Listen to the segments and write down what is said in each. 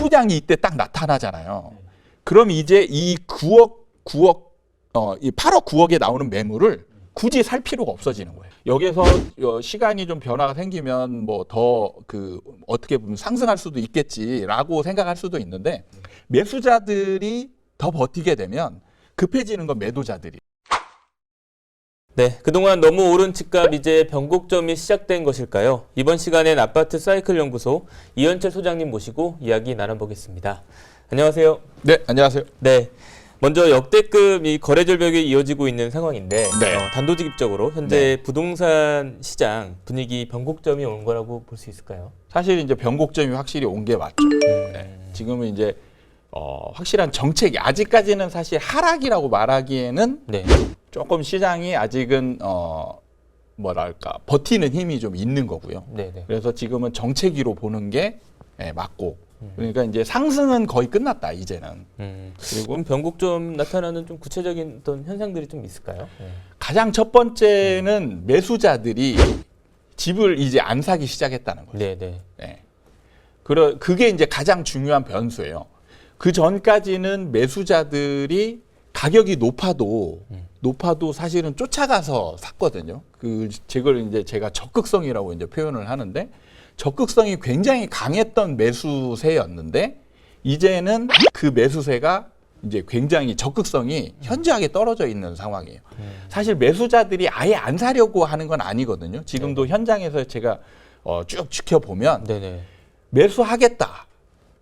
매부장이 이때 딱 나타나잖아요. 그럼 이제 이 9억 9억 어, 이 8억 9억에 나오는 매물을 굳이 살 필요가 없어지는 거예요. 여기서 어, 시간이 좀 변화가 생기면 뭐 더 그 어떻게 보면 상승할 수도 있겠지라고 생각할 수도 있는데 매수자들이 더 버티게 되면 급해지는 건 매도자들이. 네, 그동안 너무 오른 집값 이제 변곡점이 시작된 것일까요? 이번 시간엔 아파트 사이클 연구소 이현철 소장님 모시고 이야기 나눠보겠습니다. 안녕하세요. 네, 안녕하세요. 네. 먼저 역대급 이 거래 절벽이 이어지고 있는 상황인데 네. 어, 단도직입적으로 현재 부동산 시장 분위기 변곡점이 온 거라고 볼 수 있을까요? 사실 이제 변곡점이 확실히 온 게 맞죠. 네. 지금은 이제 어, 확실한 정책이 아직까지는 사실 하락이라고 말하기에는 네. 조금 시장이 아직은 어 뭐랄까 버티는 힘이 좀 있는 거고요. 네, 네. 그래서 지금은 정체기로 보는 게 예, 맞고 그러니까 이제 상승은 거의 끝났다 이제는. 음. 그리고 그럼 변곡 점 나타나는 좀 구체적인 어떤 현상들이 좀 있을까요? 네. 가장 첫 번째는 매수자들이 집을 이제 안 사기 시작했다는 거죠. 네, 네. 네. 그러, 그게 이제 가장 중요한 변수예요. 그 전까지는 매수자들이 가격이 높아도 높아도 사실은 쫓아가서 샀거든요. 그 제걸 이제 제가 적극성이라고 이제 표현을 하는데 적극성이 굉장히 강했던 매수세였는데 이제는 그 매수세가 이제 굉장히 적극성이 현저하게 떨어져 있는 상황이에요. 사실 매수자들이 아예 안 사려고 하는 건 아니거든요. 지금도 현장에서 제가 어, 쭉 지켜보면 네, 네. 매수하겠다.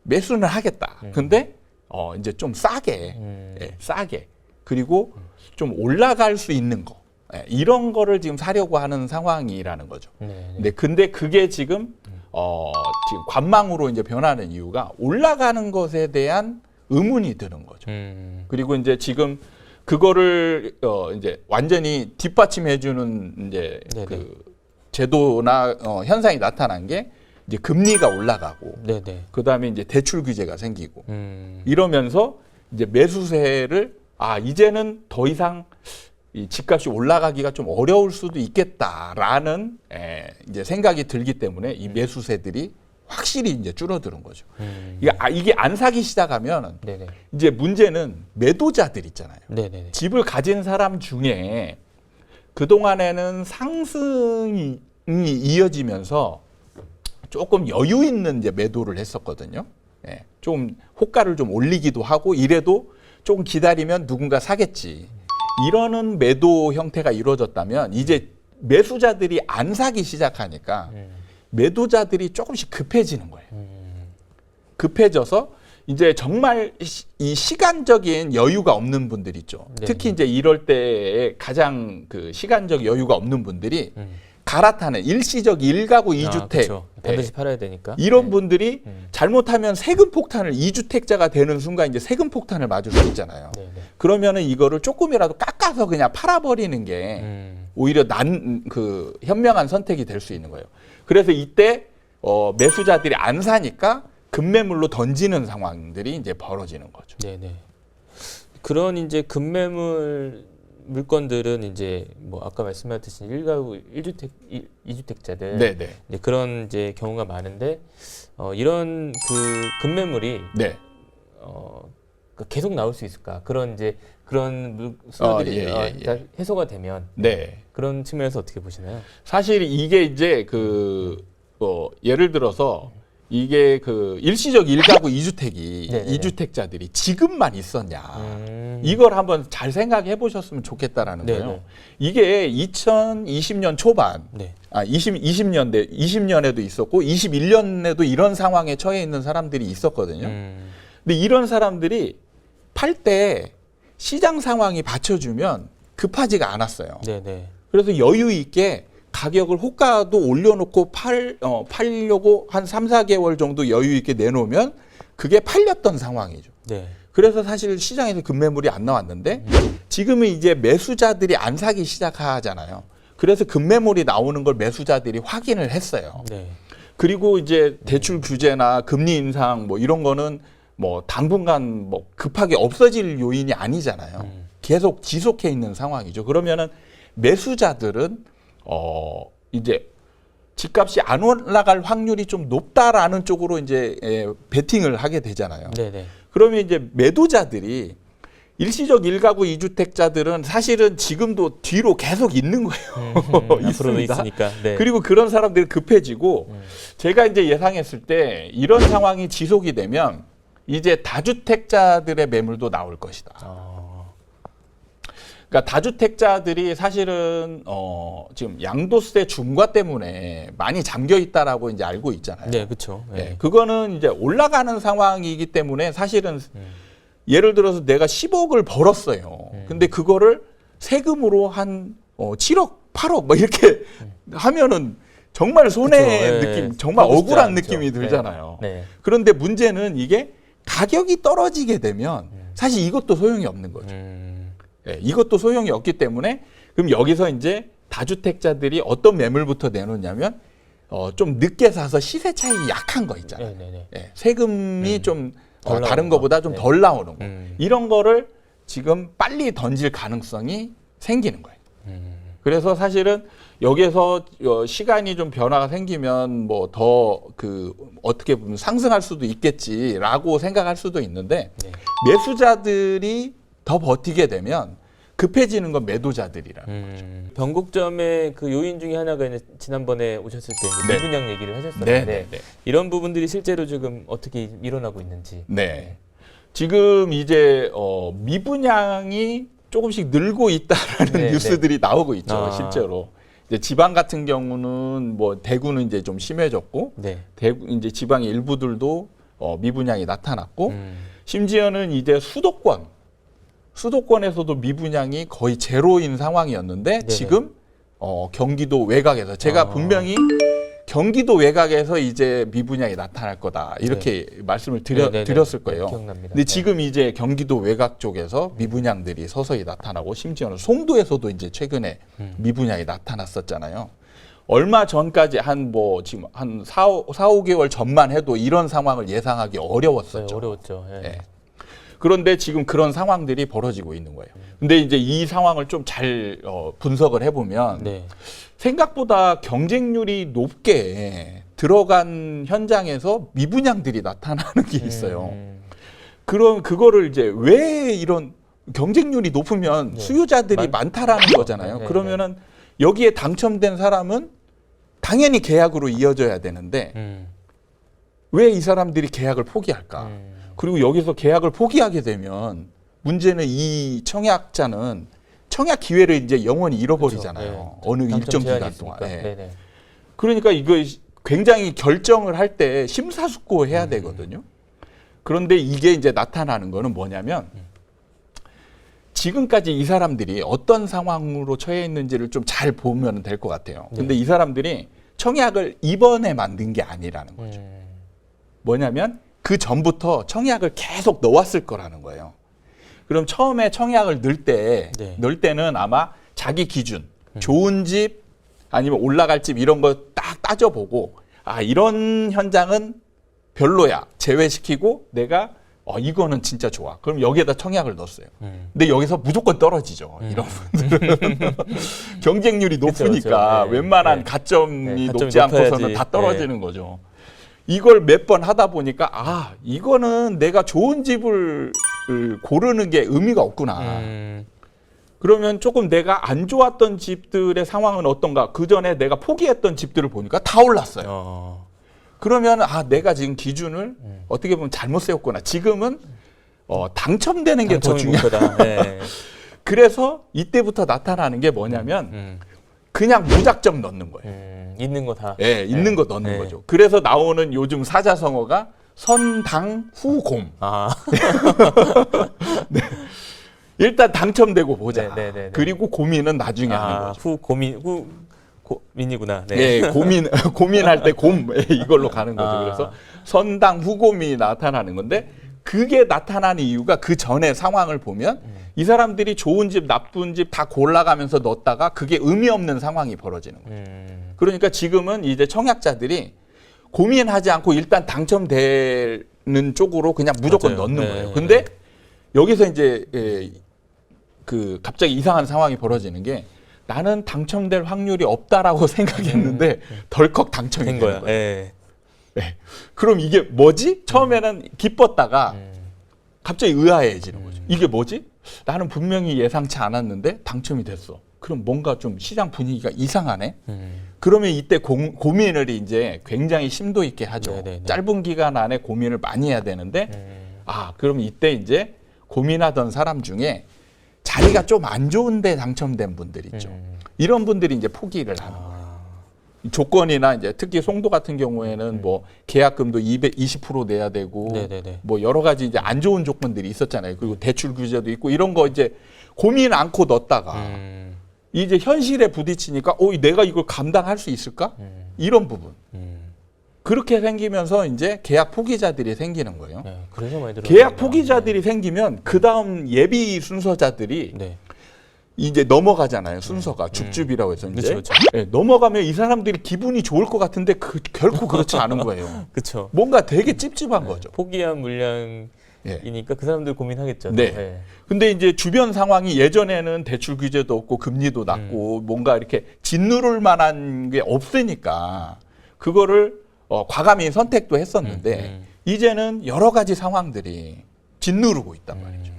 매수는 하겠다. 근데 어 이제 좀 싸게, 음. 예, 싸게 그리고 좀 올라갈 수 있는 거 예, 이런 거를 지금 사려고 하는 상황이라는 거죠. 네, 네. 근데 근데 그게 지금 어 지금 관망으로 이제 변하는 이유가 올라가는 것에 대한 의문이 드는 거죠. 음. 그리고 이제 지금 그거를 어 이제 완전히 뒷받침해주는 이제 네네. 그 제도나 어, 현상이 나타난 게 이제 금리가 올라가고 네, 네. 그 다음에 이제 대출 규제가 생기고 음. 이러면서 이제 매수세를 아 이제는 더 이상 이 집값이 올라가기가 좀 어려울 수도 있겠다라는 에, 이제 생각이 들기 때문에 이 매수세들이 확실히 이제 줄어드는 거죠. 음. 이게, 아, 이게 안 사기 시작하면 네, 네. 이제 문제는 매도자들 있잖아요. 네, 네. 집을 가진 사람 중에 그동안에는 상승이 이어지면서 조금 여유 있는 이제 매도를 했었거든요. 예. 좀 호가를 좀 올리기도 하고 이래도 조금 기다리면 누군가 사겠지. 이러는 매도 형태가 이루어졌다면 이제 매수자들이 안 사기 시작하니까 음. 매도자들이 조금씩 급해지는 거예요. 음. 급해져서 이제 정말 시- 이 시간적인 여유가 없는 분들 있죠. 네. 특히 이제 이럴 때에 가장 그 시간적 여유가 없는 분들이 음. 갈아타는 일시적 일가구 이주택 아, 그쵸. 반드시 팔아야 되니까. 이런 네. 분들이 음. 잘못하면 세금 폭탄을 이주택자가 되는 순간 이제 세금 폭탄을 맞을 수 있잖아요. 네, 네. 그러면은 이거를 조금이라도 깎아서 그냥 팔아버리는 게 음. 오히려 난 그 현명한 선택이 될 수 있는 거예요. 그래서 이때 어, 매수자들이 안 사니까 급매물로 던지는 상황들이 이제 벌어지는 거죠. 네, 네. 그런 이제 급매물 물건들은 이제 뭐 아까 말씀하셨듯이 일가구 일주택 이주택자들 네, 네, 이제 그런 이제 경우가 많은데 어, 이런 그 급매물이 네. 어, 그 계속 나올 수 있을까? 그런 이제 그런 물- 어, 수요들이 예, 예, 어, 예. 다 해소가 되면 네. 그런 측면에서 어떻게 보시나요? 사실 이게 이제 그 어, 예를 들어서 이게 그 일시적 일가구 이주택이 네네네. 이주택자들이 지금만 있었냐. 음. 이걸 한번 잘 생각해 보셨으면 좋겠다라는 네네. 거예요. 이게 2020년 초반, 네. 아 20, 20년대, 20년에도 있었고 21년에도 이런 상황에 처해 있는 사람들이 있었거든요. 음. 근데 이런 사람들이 팔 때 시장 상황이 받쳐주면 급하지가 않았어요. 네, 네. 그래서 여유 있게 가격을 호가도 올려놓고 팔, 어, 팔려고 한 3, 4개월 정도 여유 있게 내놓으면 그게 팔렸던 상황이죠. 네. 그래서 사실 시장에서 급매물이 안 나왔는데 지금은 이제 매수자들이 안 사기 시작하잖아요. 그래서 급매물이 나오는 걸 매수자들이 확인을 했어요. 네. 그리고 이제 대출 규제나 금리 인상 뭐 이런 거는 뭐 당분간 뭐 급하게 없어질 요인이 아니잖아요. 음. 계속 지속해 있는 상황이죠. 그러면은 매수자들은 어 이제 집값이 안 올라갈 확률이 좀 높다라는 쪽으로 이제 예, 베팅을 하게 되잖아요. 네네. 그러면 이제 매도자들이 일시적 일가구 이주택자들은 사실은 지금도 뒤로 계속 있는 거예요. 음, 앞으로도 있습니다. 네. 그리고 그런 사람들이 급해지고 음. 제가 이제 예상했을 때 이런 상황이 지속이 되면 이제 다주택자들의 매물도 나올 것이다. 어, 그러니까 다주택자들이 사실은 어 지금 양도세 중과 때문에 많이 잠겨 있다라고 이제 알고 있잖아요. 네, 그렇죠. 네, 그거는 이제 올라가는 상황이기 때문에 사실은 음. 예를 들어서 내가 10억을 벌었어요. 음. 근데 그거를 세금으로 한 어, 7억, 8억 뭐 이렇게 하면은 정말 손해 음. 그쵸, 예. 느낌, 정말 억울한 않죠. 느낌이 들잖아요. 네. 그런데 문제는 이게 가격이 떨어지게 되면 사실 이것도 소용이 없는 거죠. 음, 예, 이것도 소용이 없기 때문에 그럼 여기서 이제 다주택자들이 어떤 매물부터 내놓냐면 어, 좀 늦게 사서 시세 차이 약한 거 있잖아요. 네네네. 예, 세금이 좀 어, 덜 다른 나오는 거보다 거. 좀 네. 덜 나오는 거. 음. 이런 거를 지금 빨리 던질 가능성이 생기는 거예요. 음. 그래서 사실은 여기에서 어, 시간이 좀 변화가 생기면 뭐 더 그 어떻게 보면 상승할 수도 있겠지라고 생각할 수도 있는데 네. 매수자들이 더 버티게 되면 급해지는 건 매도자들이라. 음, 변곡점의 그 요인 중에 하나가 이제 지난번에 오셨을 때 이제 네. 미분양 얘기를 하셨었는데 네, 네, 네. 이런 부분들이 실제로 지금 어떻게 일어나고 있는지. 네. 지금 이제 어, 미분양이 조금씩 늘고 있다라는 네, 뉴스들이 나오고 있죠. 아. 실제로. 이제 지방 같은 경우는 뭐 대구는 이제 좀 심해졌고 네. 대구 이제 지방의 일부들도 어, 미분양이 나타났고 음, 심지어는 이제 수도권 수도권에서도 미분양이 거의 제로인 상황이었는데 네네. 지금 어, 경기도 외곽에서 제가 아. 분명히 경기도 외곽에서 이제 미분양이 나타날 거다 이렇게 말씀을 드려, 네네네. 드렸을 거예요. 네, 기억납니다. 근데 네. 지금 이제 경기도 외곽 쪽에서 미분양들이 서서히 나타나고 심지어는 송도에서도 이제 최근에 음. 미분양이 나타났었잖아요. 얼마 전까지 한 뭐 지금 한 4, 4, 5개월 전만 해도 이런 상황을 예상하기 네, 어려웠었죠. 어려웠죠. 예. 예. 그런데 지금 그런 상황들이 벌어지고 있는 거예요. 근데 이제 이 상황을 좀 잘 어, 분석을 해보면 네. 생각보다 경쟁률이 높게 들어간 현장에서 미분양들이 나타나는 게 있어요. 음, 그럼 그거를 이제 왜 이런 경쟁률이 높으면 네. 수요자들이 많- 많다라는 많죠. 거잖아요. 네, 그러면은 여기에 당첨된 사람은 당연히 계약으로 이어져야 되는데 음, 왜이 사람들이 계약을 포기할까? 음. 그리고 여기서 계약을 포기하게 되면 문제는 이 청약자는 청약 기회를 이제 영원히 잃어버리잖아요. 그렇죠. 네. 어느 일정 기간. 동안. 예. 네네. 그러니까 이거 굉장히 결정을 할 때 심사숙고해야 음. 되거든요. 그런데 이게 이제 나타나는 거는 뭐냐면 지금까지 이 사람들이 어떤 상황으로 처해 있는지를 좀 잘 보면 될 것 같아요. 근데 이 사람들이 청약을 이번에 만든 게 아니라는 거예요. 음, 뭐냐면 그 전부터 청약을 계속 넣었을 거라는 거예요. 그럼 처음에 청약을 넣을 때, 네. 넣을 때는 아마 자기 기준, 좋은 집 아니면 올라갈 집 이런 거 딱 따져보고 아 이런 현장은 별로야 제외시키고 내가 어 이거는 진짜 좋아. 그럼 여기에다 청약을 넣었어요. 음. 근데 여기서 무조건 떨어지죠. 이런 분들은 경쟁률이 그쵸, 높으니까 그쵸. 네. 웬만한 네. 가점이 네, 가점이 높지 않고서는 높아야지. 네. 다 떨어지는 거죠. 이걸 몇 번 하다 보니까 아 이거는 내가 좋은 집을 고르는 게 의미가 없구나. 음, 그러면 조금 내가 안 좋았던 집들의 상황은 어떤가? 그 전에 내가 포기했던 집들을 보니까 다 올랐어요. 어, 그러면 아 내가 지금 기준을 음. 어떻게 보면 잘못 세웠구나. 지금은 어, 당첨되는 게 더. 목표다. 네. 그래서 이때부터 나타나는 게 뭐냐면 음, 그냥 무작정 넣는 거예요. 음, 있는 거 다. 예, 있는 거 넣는 네. 거죠. 그래서 나오는 요즘 사자성어가 선당 후곰. 아, 일단 당첨되고 보자. 네, 네, 네, 네. 그리고 고민은 나중에 하는 아 거죠. 후 고민 후 고민이구나. 네. 예, 고민 고민할 때곰 예, 이걸로 가는 거죠. 아. 그래서 선당 후곰이 나타나는 건데 그게 나타나는 이유가 그 전에 상황을 보면 음. 이 사람들이 좋은 집, 나쁜 집 다 골라가면서 넣었다가 그게 의미 없는 상황이 벌어지는 거예요. 음, 그러니까 지금은 이제 청약자들이 고민하지 않고 일단 당첨되는 쪽으로 그냥 무조건 맞아요. 넣는 네, 거예요. 네. 근데 여기서 이제 예, 그 갑자기 이상한 상황이 벌어지는 게 나는 당첨될 확률이 없다라고 생각했는데 덜컥 당첨이 된된 거야. 거예요. 예. 네. 그럼 이게 뭐지? 처음에는 기뻤다가 음. 갑자기 의아해지는 거죠. 이게 뭐지? 나는 분명히 예상치 않았는데 당첨이 됐어. 그럼 뭔가 좀 시장 분위기가 이상하네. 음. 그러면 이때 고, 고민을 이제 굉장히 심도 있게 하죠. 네네네. 짧은 기간 안에 고민을 많이 해야 되는데 음. 아, 그럼 이때 이제 고민하던 사람 중에 자리가 좀 안 좋은데 당첨된 분들 있죠. 음. 이런 분들이 이제 포기를 하는. 아. 조건이나 이제 특히 송도 같은 경우에는 뭐 계약금도 220% 내야 되고 음. 네네네. 뭐 여러 가지 이제 안 좋은 조건들이 있었잖아요. 그리고 대출 규제도 있고 이런 거 이제 고민 않고 넣었다가 음. 이제 현실에 부딪히니까 어 내가 이걸 감당할 수 있을까? 음. 이런 부분. 음. 그렇게 생기면서 이제 계약 포기자들이 생기는 거예요. 네. 그래서 많이 들어. 계약 포기자들이 생기면 그 다음 예비 순서자들이 네. 이제 넘어가잖아요. 순서가 줍줍이라고 해서 이제 그쵸, 그쵸. 예, 넘어가면 이 사람들이 기분이 좋을 것 같은데 그, 결코 그렇지 않은 거예요. 그렇죠. 뭔가 되게 찝찝한 거죠. 포기한 물량이니까 예. 그 사람들 고민하겠죠. 네. 근데 이제 주변 상황이 예전에는 대출 규제도 없고 금리도 낮고 뭔가 이렇게 짓누를 만한 게 없으니까 그거를 어, 과감히 선택도 했었는데 음, 음. 이제는 여러 가지 상황들이 짓누르고 있단 말이죠.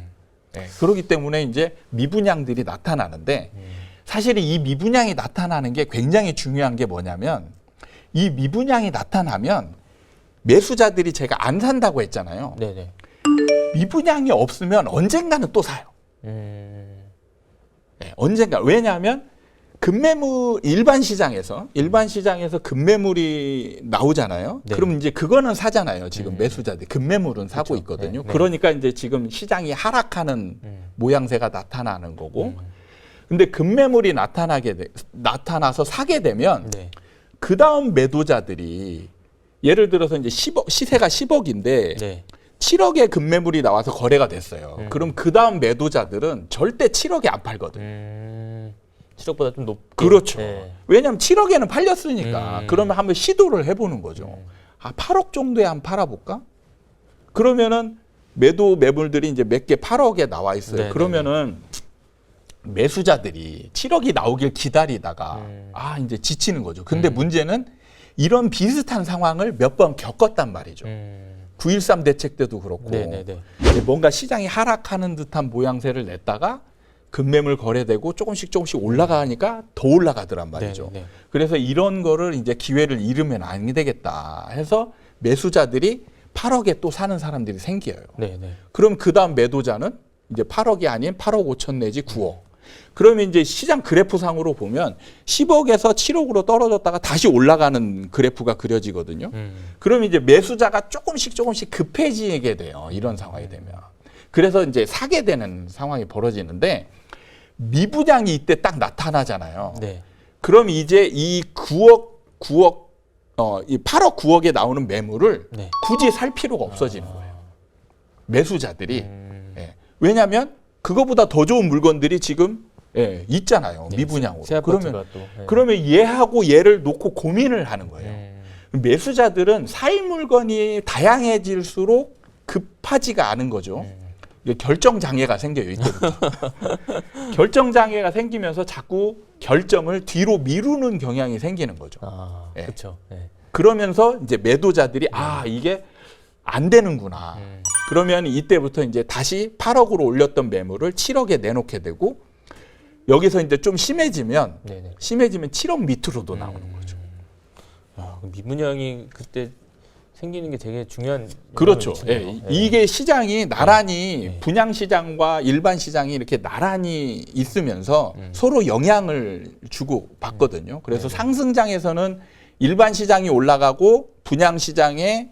음. 예, 그렇기 때문에 이제 미분양들이 나타나는데 음. 사실 이 미분양이 나타나는 게 굉장히 중요한 게 뭐냐면 이 미분양이 나타나면 매수자들이 제가 안 산다고 했잖아요. 네네. 미분양이 없으면 언젠가는 또 사요. 음. 예, 언젠가 왜냐하면 급매물 일반 시장에서 일반 시장에서 급매물이 나오잖아요. 네. 그럼 이제 그거는 사잖아요. 지금 음. 매수자들 급매물은 사고 그쵸. 있거든요. 네, 네. 그러니까 이제 지금 시장이 하락하는 음. 모양새가 나타나는 거고. 음. 근데 급매물이 나타나게 돼, 나타나서 사게 되면 네. 그 다음 매도자들이 예를 들어서 이제 10억 시세가 10억인데 네. 7억의 급매물이 나와서 거래가 됐어요. 음. 그럼 그 다음 매도자들은 절대 7억에 안 팔거든 요. 음. 7억보다 좀 높게. 그렇죠. 네. 왜냐하면 7억에는 팔렸으니까 음. 그러면 한번 시도를 해보는 거죠. 음. 아 8억 정도에 한 팔아볼까? 그러면은 매도 매물들이 이제 몇 개 8억에 나와 있어요. 네네네. 그러면은 매수자들이 7억이 나오길 기다리다가 음. 아 이제 지치는 거죠. 근데 음. 문제는 이런 비슷한 상황을 몇 번 겪었단 말이죠. 음. 9.13 대책 때도 그렇고 뭔가 시장이 하락하는 듯한 모양새를 냈다가 급매물 거래되고 조금씩 조금씩 올라가니까 더 올라가더란 말이죠. 네네네. 그래서 이런 거를 이제 기회를 잃으면 안 되겠다 해서 매수자들이 8억에 또 사는 사람들이 생겨요. 네네. 그럼 그 다음 매도자는 이제 8억이 아닌 8억 5천 내지 9억. 그러면 이제 시장 그래프상으로 보면 10억에서 7억으로 떨어졌다가 다시 올라가는 그래프가 그려지거든요. 음. 그럼 이제 매수자가 조금씩 조금씩 급해지게 돼요. 이런 상황이 되면. 그래서 이제 사게 되는 상황이 벌어지는데 미분양이 이때 딱 나타나잖아요. 네. 그럼 이제 이 9억 9억 어 이 8억 9억에 나오는 매물을 네. 굳이 살 필요가 없어지는 거예요. 매수자들이 음. 예. 왜냐하면 그거보다 더 좋은 물건들이 지금 예, 있잖아요. 네, 미분양으로. 새 그러면 또. 네. 그러면 얘하고 얘를 놓고 고민을 하는 거예요. 음. 매수자들은 살 물건이 다양해질수록 급하지가 않은 거죠. 음. 이게 결정 장애가 생겨요 이때부터. 결정 장애가 생기면서 자꾸 결정을 뒤로 미루는 경향이 생기는 거죠. 아, 예. 그렇죠. 네. 그러면서 이제 매도자들이 아 이게 안 되는구나. 음. 그러면 이때부터 이제 다시 8억으로 올렸던 매물을 7억에 내놓게 되고 여기서 이제 좀 심해지면 네네. 심해지면 7억 밑으로도 나오는 거죠. 야, 그 미분양이 그때 생기는 게 되게 중요한 그렇죠. 예, 미치네요. 이게 시장이 나란히 네. 분양 시장과 일반 시장이 이렇게 나란히 있으면서 음. 서로 영향을 주고 받거든요. 그래서 네. 상승장에서는 일반 시장이 올라가고 분양 시장에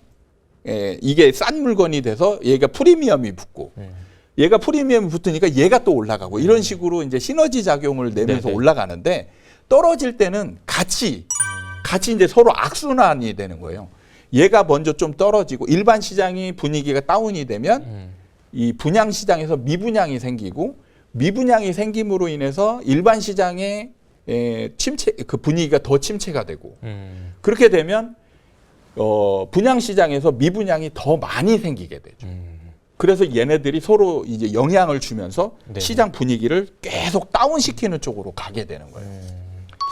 예, 이게 싼 물건이 돼서 얘가 프리미엄이 붙고 음. 얘가 프리미엄이 붙으니까 얘가 또 올라가고 이런 식으로 이제 시너지 작용을 내면서 네네. 올라가는데 떨어질 때는 같이 같이 이제 서로 악순환이 되는 거예요. 얘가 먼저 좀 떨어지고 일반 시장이 분위기가 다운이 되면 음. 이 분양 시장에서 미분양이 생기고 미분양이 생김으로 인해서 일반 시장의 에, 침체 그 분위기가 더 침체가 되고 음. 그렇게 되면 어, 분양 시장에서 미분양이 더 많이 생기게 되죠. 음. 그래서 얘네들이 서로 이제 영향을 주면서 네. 시장 분위기를 계속 다운시키는 쪽으로 가게 되는 거예요. 음,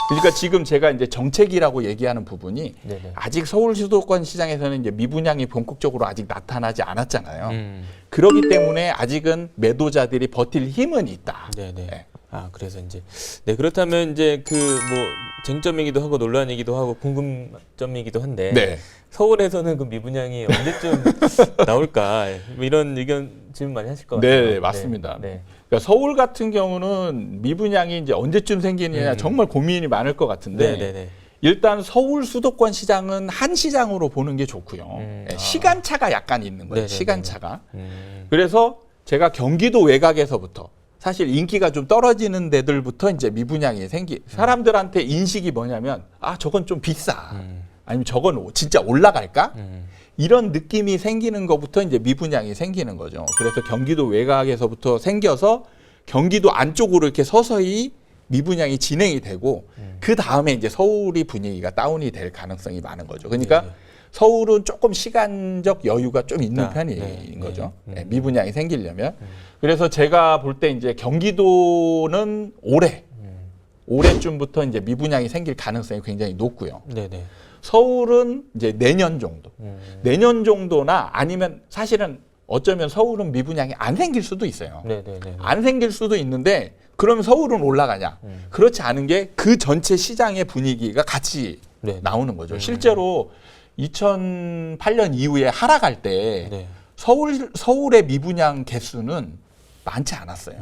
그러니까 지금 제가 이제 정책이라고 얘기하는 부분이 네네. 아직 서울 수도권 시장에서는 이제 미분양이 본격적으로 아직 나타나지 않았잖아요. 음, 그렇기 때문에 아직은 매도자들이 버틸 힘은 있다. 네네. 네. 아 그래서 이제 네 그렇다면 이제 그 뭐 쟁점이기도 하고 논란이기도 하고 궁금점이기도 한데 네. 서울에서는 그 미분양이 언제쯤 나올까 뭐 이런 의견 질문 많이 하실 것 네, 같아요. 네, 맞습니다. 네. 그러니까 서울 같은 경우는 미분양이 이제 언제쯤 생기느냐 음. 정말 고민이 많을 것 같은데 네, 네, 네. 일단 서울 수도권 시장은 한 시장으로 보는 게 좋고요. 음, 예, 아. 시간차가 약간 있는 거예요. 네네네네. 시간차가. 음, 그래서 제가 경기도 외곽에서부터 사실 인기가 좀 떨어지는 데들부터 이제 미분양이 생기 사람들한테 인식이 뭐냐면 아 저건 좀 비싸 음, 아니면 저건 오- 진짜 올라갈까 음, 이런 느낌이 생기는 것부터 이제 미분양이 생기는 거죠. 그래서 경기도 외곽에서부터 생겨서 경기도 안쪽으로 이렇게 서서히 미분양이 진행이 되고 음. 그 다음에 이제 서울이 분위기가 다운이 될 가능성이 많은 거죠. 그러니까 네, 네. 서울은 조금 시간적 여유가 좀 있는 있다. 편인 네, 거죠. 네. 네, 음. 미분양이 생기려면. 그래서 제가 볼 때 이제 경기도는 올해 음, 올해쯤부터 이제 미분양이 생길 가능성이 굉장히 높고요. 네, 네. 서울은 이제 내년 정도. 음, 내년 정도나 아니면 사실은 어쩌면 서울은 미분양이 안 생길 수도 있어요. 네, 네, 네. 안 생길 수도 있는데 그럼 서울은 올라가냐? 음. 그렇지 않은 게 그 전체 시장의 분위기가 같이 네. 나오는 거죠. 음. 실제로 2008년 이후에 하락할 때 네. 서울 서울의 미분양 개수는 많지 않았어요.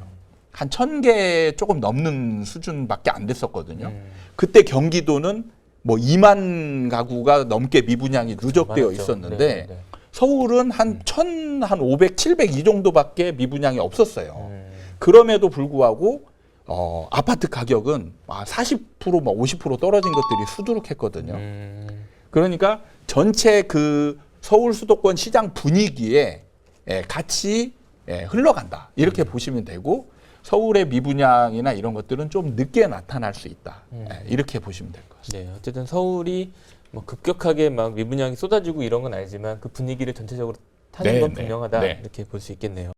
한 천 개 조금 넘는 수준밖에 안 됐었거든요. 음, 그때 경기도는 뭐 2만 가구가 넘게 미분양이 누적되어 많았죠. 있었는데 네, 네, 서울은 한 천, 한 500, 700 이 정도밖에 미분양이 없었어요. 네. 음, 그럼에도 불구하고 어, 아파트 가격은 아, 40%, 뭐 50% 떨어진 것들이 수두룩했거든요. 음, 그러니까 전체 그 서울 수도권 시장 분위기에 예, 같이 예, 흘러간다. 이렇게 음. 보시면 되고 서울의 미분양이나 이런 것들은 좀 늦게 나타날 수 있다. 음. 예, 이렇게 보시면 될 것 같습니다. 네, 어쨌든 서울이 뭐 급격하게 막 미분양이 쏟아지고 이런 건 아니지만 그 분위기를 전체적으로 타는 네, 건 네, 분명하다 네. 이렇게 볼 수 있겠네요.